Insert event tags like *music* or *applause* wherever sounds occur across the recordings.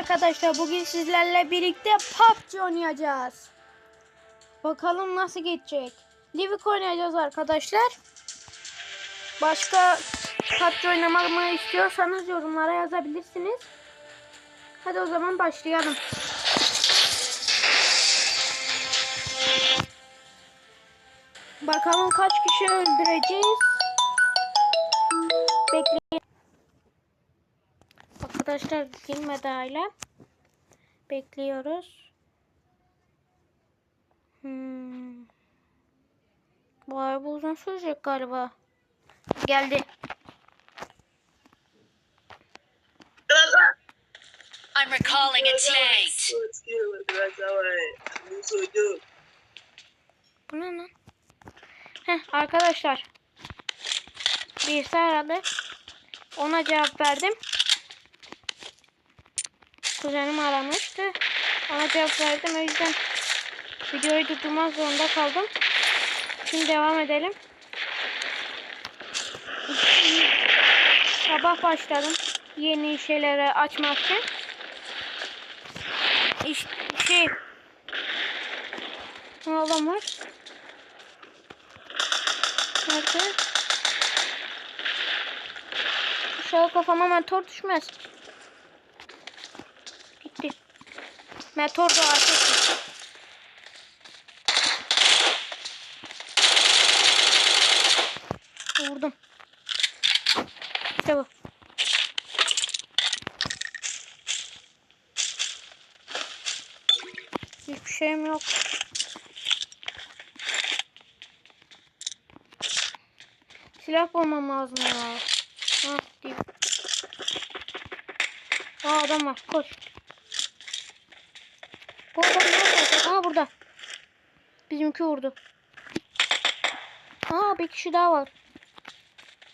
arkadaşlar. Bugün sizlerle birlikte PUBG oynayacağız. Bakalım nasıl geçecek. Livik oynayacağız arkadaşlar. Başka PUBG oynamamı istiyorsanız yorumlara yazabilirsiniz. Hadi o zaman başlayalım. Bakalım kaç kişi öldüreceğiz. Arkadaşlar girmedi hala. Bekliyoruz. Hmm. Vay bu uzun sürecek galiba. Geldi. I'm recalling a teammate. Bu ne lan? Heh arkadaşlar. Birisi aradı. Ona cevap verdim. Kuzenim aramıştı. Ona cevap verdim. O yüzden videoyu durdurmak zorunda kaldım. Şimdi devam edelim. Sabah başladım. Yeni şeyleri açmak için. İşte şey ne olan var? Nerede? İnşallah kafama meteor düşmez. Meteor da artık. Vurdum. İşte bu. Hiçbir şeyim yok. Silah bulmam lazım ya. Ha, değil. Aa adam var. Koş. Bu adam nerede? Aa burada. Bizimki vurdu. Aa bir kişi daha var.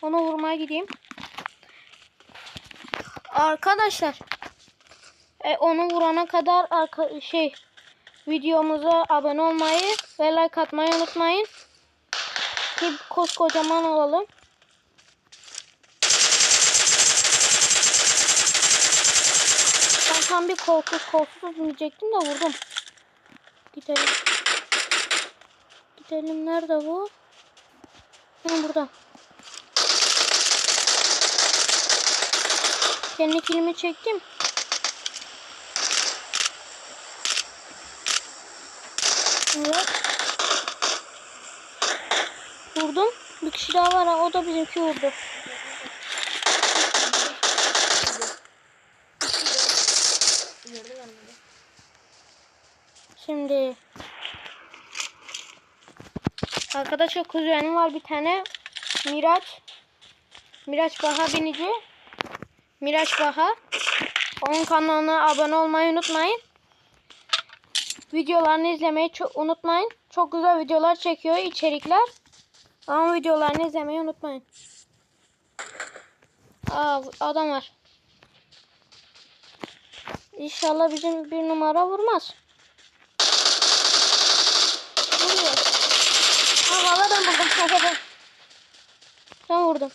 Onu vurmaya gideyim. Arkadaşlar. E, onu vurana kadar arka, şey videomuza abone olmayı ve like atmayı unutmayın. Ki koskocaman olalım. Korku korkusuz diyecektim de vurdum. Gidelim. Gidelim nerede bu? Ha burada. Kendi kilimi çektim. Evet. Vurdum. Bir kişi daha var ha. O da bizimki vurdu. Şimdi Arkadaşlar kuzenim var bir tane. Miraç. Miraç Baha binici. Miraç Baha. Onun kanalına abone olmayı unutmayın. Videolarını izlemeyi çok unutmayın. Çok güzel videolar çekiyor içerikler. Ama videolarını izlemeyi unutmayın. Aa adam var. İnşallah bizim bir numara vurmaz. Vuruyor Aa havadan buldum. *laughs* Ben vurdum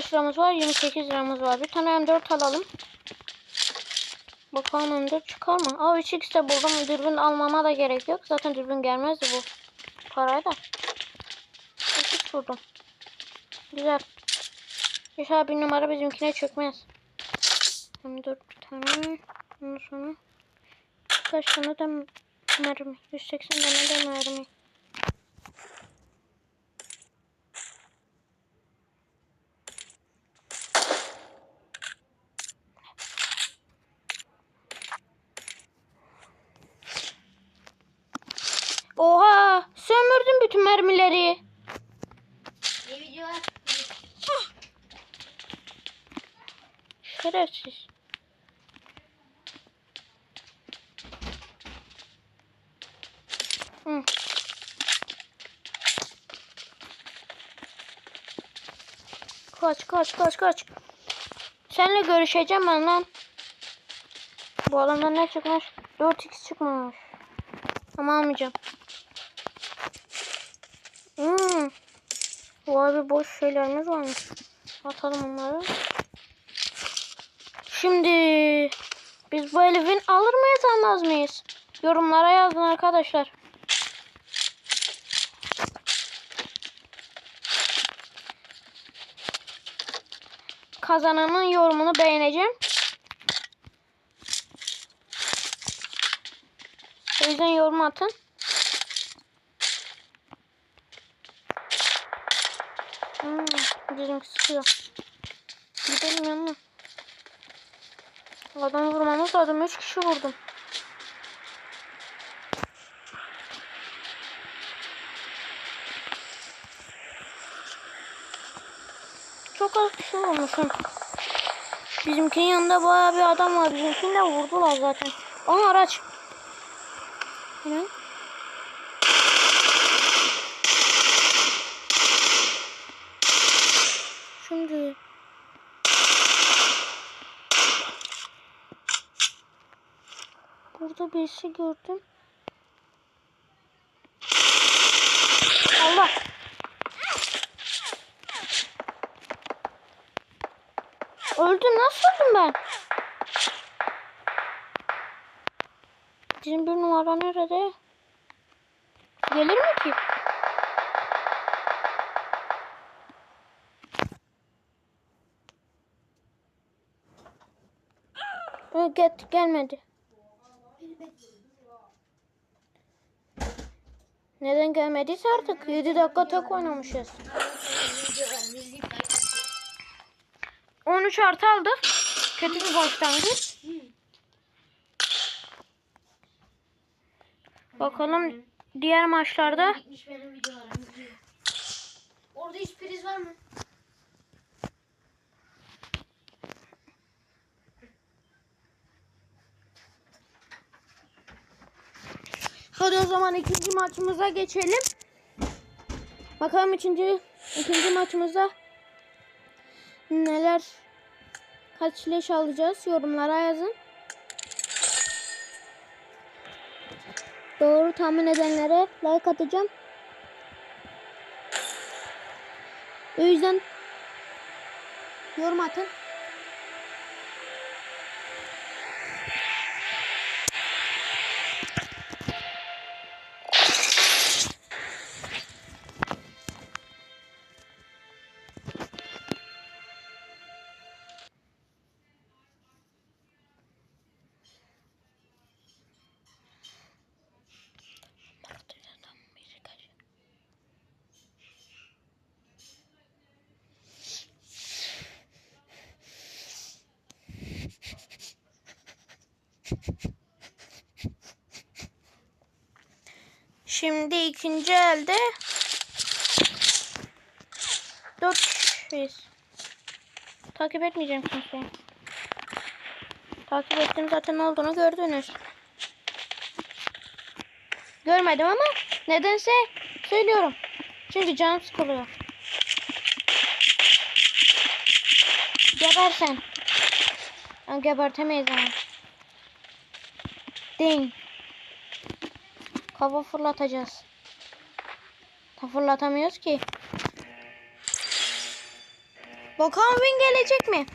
Kaç liramız var? 28 liramız var. Bir tane M4 alalım. Bakalım M4 çıkar mı? Aa 3x de buldum. Dürbün almama da gerek yok. Zaten dürbün gelmezdi bu parayı da. 3x buldum. Güzel. İnşallah bir numara bizimkine çökmez. M4 bir tane. Ondan sonra kaç tane de mermi? 180 tane de mermi. Kaç kaç kaç kaç. Seninle görüşeceğim ben lan. Bu adamdan ne çıkmış? 4x çıkmış. Ama almayacağım. Hmm. Vay bir boş şeylerimiz varmış. Atalım onları. Şimdi biz bu elifin alır mıyız almaz mıyız? Yorumlara yazın arkadaşlar. Kazananın yorumunu beğeneceğim. O yüzden yorum atın. Hmm, bizimki sıkıyor. Gidelim yanına. Adamı vurmamız lazım. Üç kişi vurdum. Çok kişi vurmuşum. Bizimkinin yanında bayağı bir adam var. Bizimkini de vurdular zaten. Aha araç. Ne? Şimdi Burada birisi gördüm. Allah. Öldüm. Ben? Bizim bir numara nerede? Gelir mi ki? Get, gelmedi. Neden gelmediyse artık 7 dakika tek oynamışız. 13 artı aldık. Kötü bir başlangıç. Bakalım diğer maçlarda. Orada hiç priz var mı? Hadi o zaman ikinci maçımıza geçelim. Bakalım ikinci, ikinci maçımızda neler kaç leş alacağız yorumlara yazın. Doğru tahmin edenlere like atacağım. O yüzden yorum atın. Şimdi ikinci elde dört kişiyiz. Takip etmeyeceğim kimseyi. Takip ettim zaten ne olduğunu gördünüz. Görmedim ama nedense söylüyorum. Çünkü canım sıkılıyor. Geber sen. Ben gebertemeyiz ama. Ding. Kafa fırlatacağız. Ta fırlatamıyoruz ki. Bakalım win gelecek mi?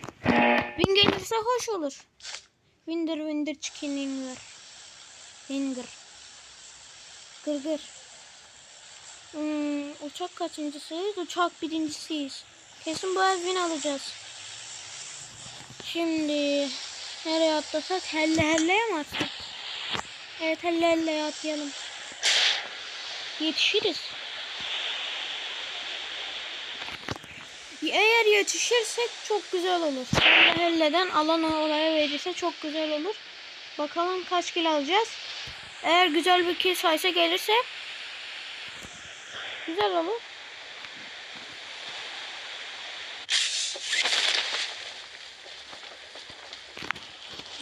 Win gelirse hoş olur. Windir windir chicken finger. Finger. Gırgır. Hmm, uçak kaçıncısıyız? Uçak birincisiyiz. Kesin bu el win alacağız. Şimdi nereye atlasak? Helle helleye mi atsak? Evet helle helleye atlayalım. Yetişiriz. Eğer yetişirsek çok güzel olur. Helle helleden alan olaya verirse çok güzel olur. Bakalım kaç kilo alacağız. Eğer güzel bir kill sayısı gelirse güzel olur.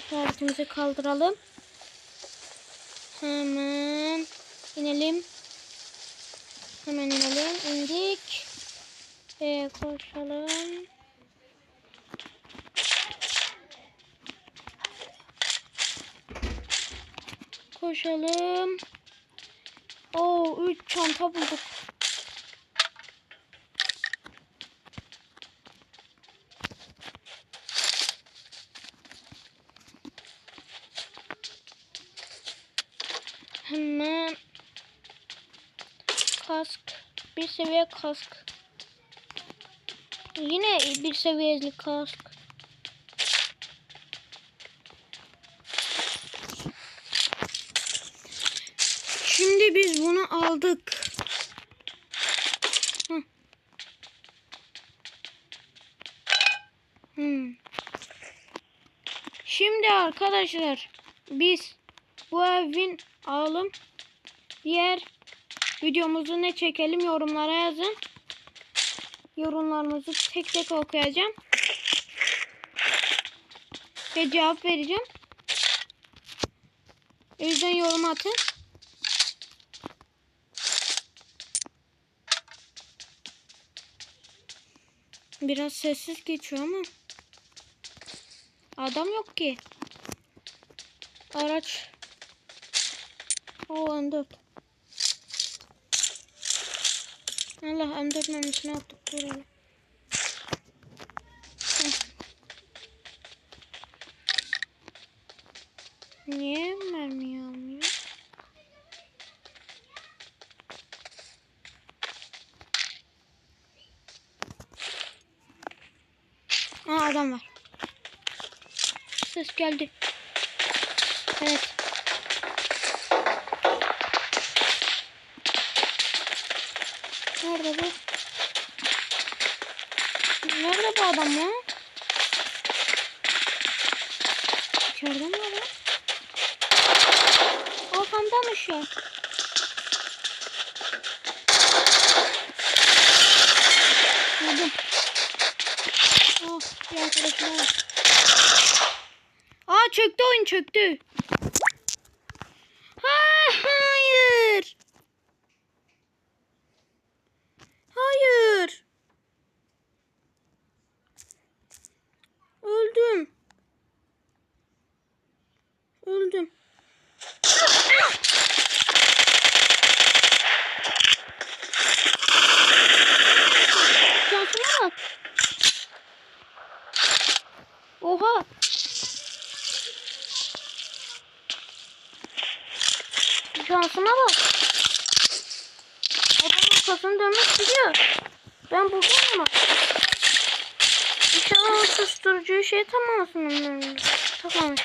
İşaretimizi kaldıralım. Hemen inelim. Hemen inelim. İndik. Ee, koşalım. Koşalım. Oo 3 çanta bulduk. Hemen kask. Bir seviye kask. Yine bir seviyeli kask. Şimdi biz bunu aldık. Hmm. Şimdi arkadaşlar biz bu evin alalım. Diğer videomuzu ne çekelim yorumlara yazın. Yorumlarınızı tek tek okuyacağım. Ve cevap vereceğim. O yüzden yorum atın. Biraz sessiz geçiyor ama. Adam yok ki. Araç. O M4. Allah M4 mermisini attık buraya. Niye mermi almıyor? Aa adam var. Ses geldi. Evet. Nerede bu? Nerede bu adam ya? İçeride mi adam? Arkamdamış ya. Vurdum. Oh, bir arkadaşım var. Aa çöktü oyun çöktü. Ha, hayır. Hayır. Öldüm. Öldüm. Şansıma bak. Oha. Şansıma bak. Adamın kafasını dönmek gidiyor. Ben buldum ama. İnşallah o susturucuyu şey tam olsun onların. Tamam.